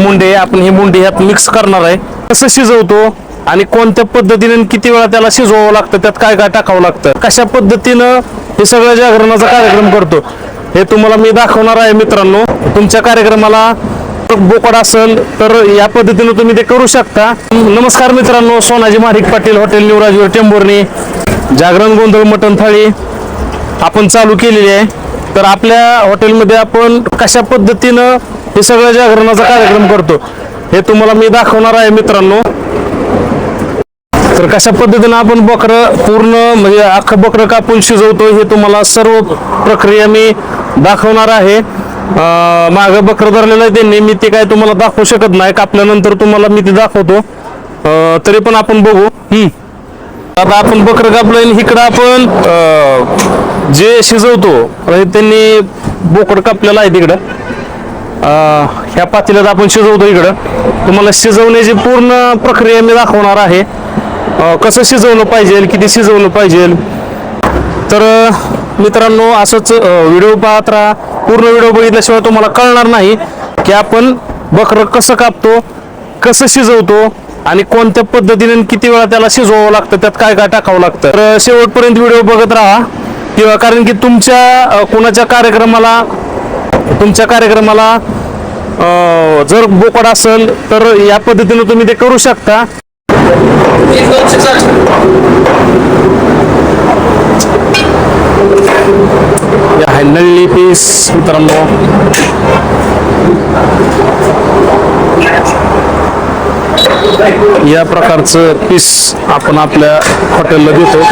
मुंडे आपण हे मुंडे ह्यात मिक्स करणार आहे. कसं शिजवतो आणि कोणत्या पद्धतीने किती वेळा त्याला शिजवावं लागतं त्यात काय काय टाकावं लागतं कशा पद्धतीनं हे सगळं जागरणाचा कार्यक्रम करतो हे तुम्हाला मी दाखवणार आहे मित्रांनो. तुमच्या कार्यक्रमाला बोकड असेल तर या पद्धतीनं तुम्ही ते करू शकता. नमस्कार मित्रांनो सोनाजी मारिक पाटील हॉटेल निवराजीवर टेंभुर्णी जागरण गोंधळ मटण थाळी आपण चालू केलेली आहे. तर आपल्या हॉटेलमध्ये आपण कशा पद्धतीनं हे सगळं जागरणाचा कार्यक्रम करतो. हे तुम्हाला मी दाखवणार आहे मित्रांनो. तर कशा पद्धतीनं आपण बकरं पूर्ण म्हणजे अख्खं बकरं कापून शिजवतो हे तुम्हाला सर्व प्रक्रिया मी दाखवणार आहे. माग मागं बकरं धरलेलं आहे त्यांनी मी ते काय तुम्हाला दाखवू शकत नाही. कापल्यानंतर तुम्हाला मी ते दाखवतो. तरी पण आपण बघू. आता आपण बकरं कापलं आणि इकडं आपण जे शिजवतो हे त्यांनी बोकड कापलेलं आहे तिकडं. ह्या पातेल्यात आपण शिजवतो इकडं. तुम्हाला शिजवण्याची पूर्ण प्रक्रिया मी दाखवणार आहे. कसं शिजवलं पाहिजे किती शिजवलं पाहिजे. तर मित्रांनो असंच व्हिडिओ पाहत राहा. पूर्ण व्हिडिओ बघितल्याशिवाय तुम्हाला कळणार नाही की आपण बकरं कसं कापतो कसं शिजवतो आणि कोणत्या पद्धतीने किती वेळा त्याला शिजवावं लागतं त्यात काय काय टाकावं लागतं. तर शेवटपर्यंत व्हिडिओ बघत राहा. किंवा कारण की तुमच्या कोणाच्या कार्यक्रमाला तुमच्या कार्यक्रमाला जर बोकड असेल तर या पद्धतीने तुम्ही ते करू शकता. नळली पीस मित्रांनो. या प्रकारचं पीस आपण आपल्या हॉटेलला देतो.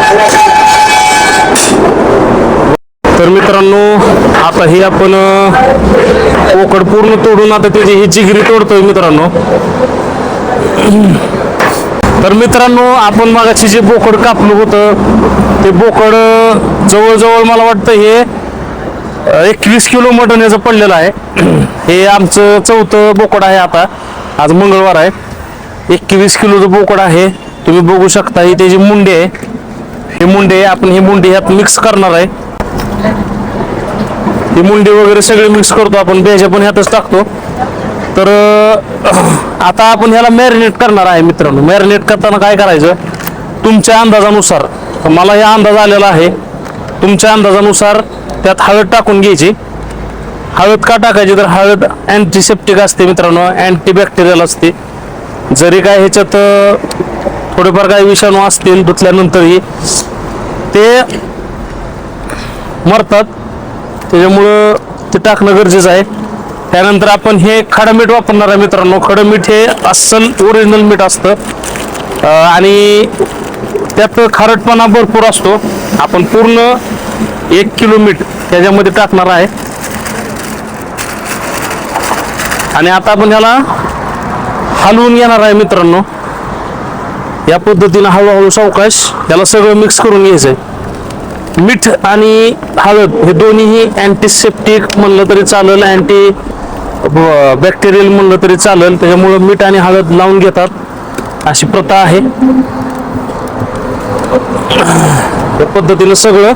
तर मित्रांनो आता हे आपण अं, पूर्ण तोडून आता त्याची ही जिगिरी तोडतोय मित्रांनो. तर मित्रांनो आपण मागाशी जे बोकड कापलं होतं ते बोकड जवळजवळ मला वाटतं हे एकवीस किलो मटण याचं पडलेलं आहे. हे आमचं चौथं बोकड आहे आता. आज मंगळवार आहे. एकवीस किलोचं बोकड आहे. तुम्ही बघू शकता ही त्याची मुंडे आहे हे मुंडे आपण ही मुंडे ह्यात मिक्स करणार आहे. ही मुंडी वगैरे सगळे मिक्स करतो आपण भेजा पण ह्यातच टाकतो. तर आता आपण ह्याला मॅरिनेट करणार आहे मित्रांनो. मॅरिनेट करताना काय करायचं? तुमच्या अंदाजानुसार तर मला हे अंदाज आलेला आहे. तुमच्या अंदाजानुसार त्यात हळद टाकून घ्यायची. हळद का टाकायची? तर हळद अँटीसेप्टिक असते मित्रांनो अँटीबॅक्टेरियल असते. जरी काय ह्याच्यात थोडेफार काही विषाणू असतील धुतल्यानंतरही ते मरतात. त्याच्यामुळं ते टाकणं गरजेचं आहे. त्यानंतर आपण हे खडं मीठ वापरणार आहे मित्रांनो. खडं मीठ हे अस्सल ओरिजिनल मीठ असतं. आणि त्यात खारटपणा भरपूर असतो. आपण पूर्ण एक किलो मीठ त्याच्यामध्ये टाकणार आहे. आणि आता आपण ह्याला हलवून घेणार आहे मित्रांनो. या पद्धतीनं हळूहळू सावकाश याला सगळं मिक्स करून घ्यायचं आहे मीठ आणि हळद हे दोन्हीही अँटीसेप्टिक म्हणलं तरी चालेल अँटी बॅक्टेरियल म्हणलं तरी चालेल. त्याच्यामुळं मीठ आणि हळद लावून घेतात. अशी प्रथा आहे. त्या पद्धतीनं सगळं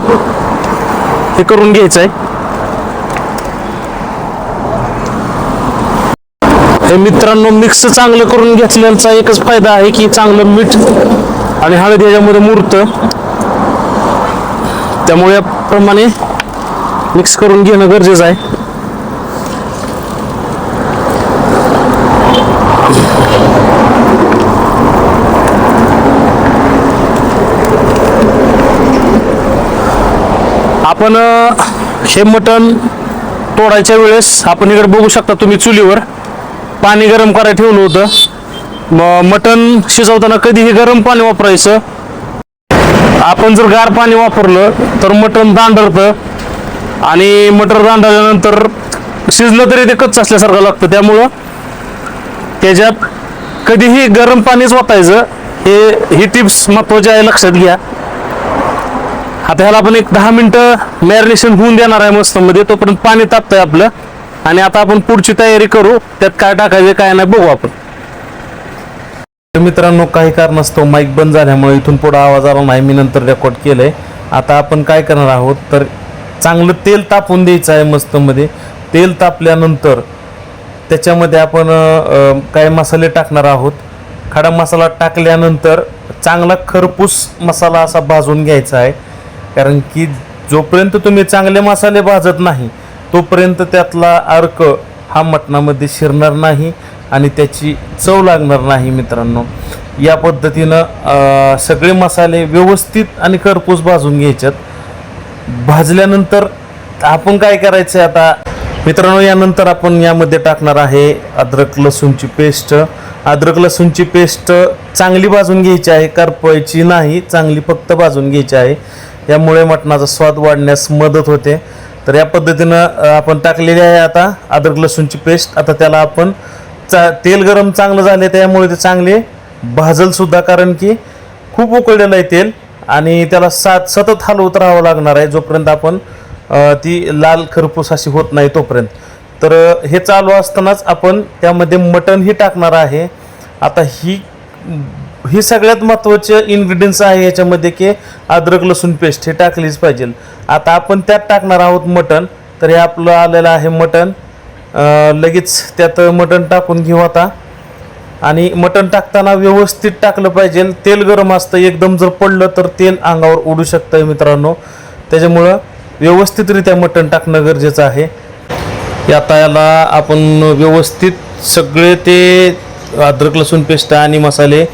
हे करून घ्यायचं आहे हे मित्रांनो मिक्स चांगलं करून घेतल्याचा एकच फायदा आहे की चांगलं मीठ आणि हळद याच्यामध्ये मुरतं. त्यामुळे याप्रमाणे मिक्स करून घेणं गरजेचं आहे. आपण हे मटण तोडायच्या वेळेस आपण इकडे बघू शकता तुम्ही चुलीवर पाणी गरम करायला ठेवलं होतं. मग मटण शिजवताना कधीही गरम पाणी वापरायचं. आपण जर गार पाणी वापरलं तर मटण दांडरतं आणि मटर दांडल्यानंतर शिजलं तरी ते कच्च असल्यासारखं लागतं. त्यामुळं त्याच्यात कधीही गरम पाणीच वाटायचं हे ही टिप्स महत्त्वाची आहे लक्षात घ्या. आता ह्याला आपण एक दहा मिनटं मॅरिनेशन होऊन देणार आहे मस्त मध्ये तोपर्यंत पाणी तापतंय आपलं. आणि आता आपण पुढची तयारी करू. त्यात काय टाकायचं काय नाही बघू आपण. तर मित्रांनो काही कारणास्तव माईक बंद झाल्यामुळे इथून पुढं आवाज आला नाही. मी नंतर रेकॉर्ड केलंय. आता आपण काय करणार आहोत? तर चांगलं तेल तापून द्यायचं आहे मस्तमध्ये. तेल तापल्यानंतर त्याच्यामध्ये आपण काय काही मसाले टाकणार आहोत. खडा मसाला टाकल्यानंतर चांगला खरपूस मसाला असा भाजून घ्यायचा आहे. कारण की जोपर्यंत तुम्ही चांगले मसाले भाजत नाही तोपर्यंत त्यातला अर्क हा मटणामध्ये शिरणार नाही. आणि त्याची चव लागणार नाही मित्रांनो. या पद्धतीनं सगळे मसाले व्यवस्थित आणि खरपूस भाजून घ्यायच्यात. भाजल्यानंतर आपण काय करायचं आहे आता? मित्रांनो यानंतर आपण यामध्ये टाकणार आहे अद्रक लसूणची पेस्ट. अद्रक लसूणची पेस्ट चांगली भाजून घ्यायची आहे करपवायची नाही चांगली फक्त भाजून घ्यायची आहे. यामुळे मटणाचा स्वाद वाढण्यास मदत होते. तर या पद्धतीनं आपण टाकलेली आहे आता अद्रक लसूणची पेस्ट. आता त्याला आपण चा तेल गरम चांगलं झाले त्यामुळे ते चांगले. भाजलसुद्धा कारण की खूप उकळलेलं आहे तेल आणि त्याला सात सतत हलवत राहावं लागणार आहे. जोपर्यंत आपण ती लाल खरपूस अशी होत नाही तोपर्यंत. तर हे चालू असतानाच आपण त्यामध्ये मटणही टाकणार आहे. आता ही ही सगळ्यात महत्त्वाचे इन्ग्रेडियंट्स आहे याच्यामध्ये की अद्रक लसूण पेस्ट हे टाकलीच पाहिजे. आता आपण त्यात टाकणार आहोत मटण. तर हे आपलं आलेलं आहे मटण. लगेच त्यात मटण टाकून घेऊ आता. आणि मटण टाकताना व्यवस्थित टाकलं पाहिजे. तेल गरम असतं एकदम जर पडलं तर तेल अंगावर उडू शकतं मित्रांनो. त्याच्यामुळं व्यवस्थितरित्या मटण टाकणं गरजेचं आहे. आता याला आपण व्यवस्थित सगळे ते अद्रक लसूण पेस्ट आणि मसाले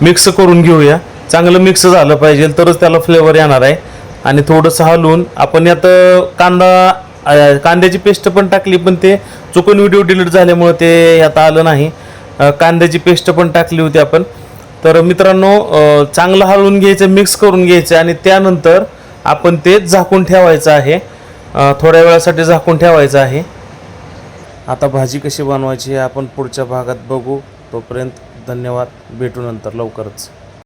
मिक्स करून घेऊया. चांगलं मिक्स झालं पाहिजे तरच त्याला फ्लेवर येणार आहे. आणि थोडंसं हलवून आपण यात कांदा कांद्याची पेस्ट पण टाकली पण ते चुकून व्हिडिओ डिलीट झाल्यामुळे ते आता आलं नाही. कांद्याची पेस्ट पण टाकली होती आपण. तर मित्रांनो चांगलं हलवून घ्यायचं मिक्स करून घ्यायचं आणि त्यानंतर आपण ते झाकून ठेवायचं आहे. थोड्या वेळासाठी झाकून ठेवायचं आहे. आता भाजी कशी बनवायची हे आपण पुढच्या भागात बघू. तोपर्यंत धन्यवाद. भेटू नंतर लवकरच.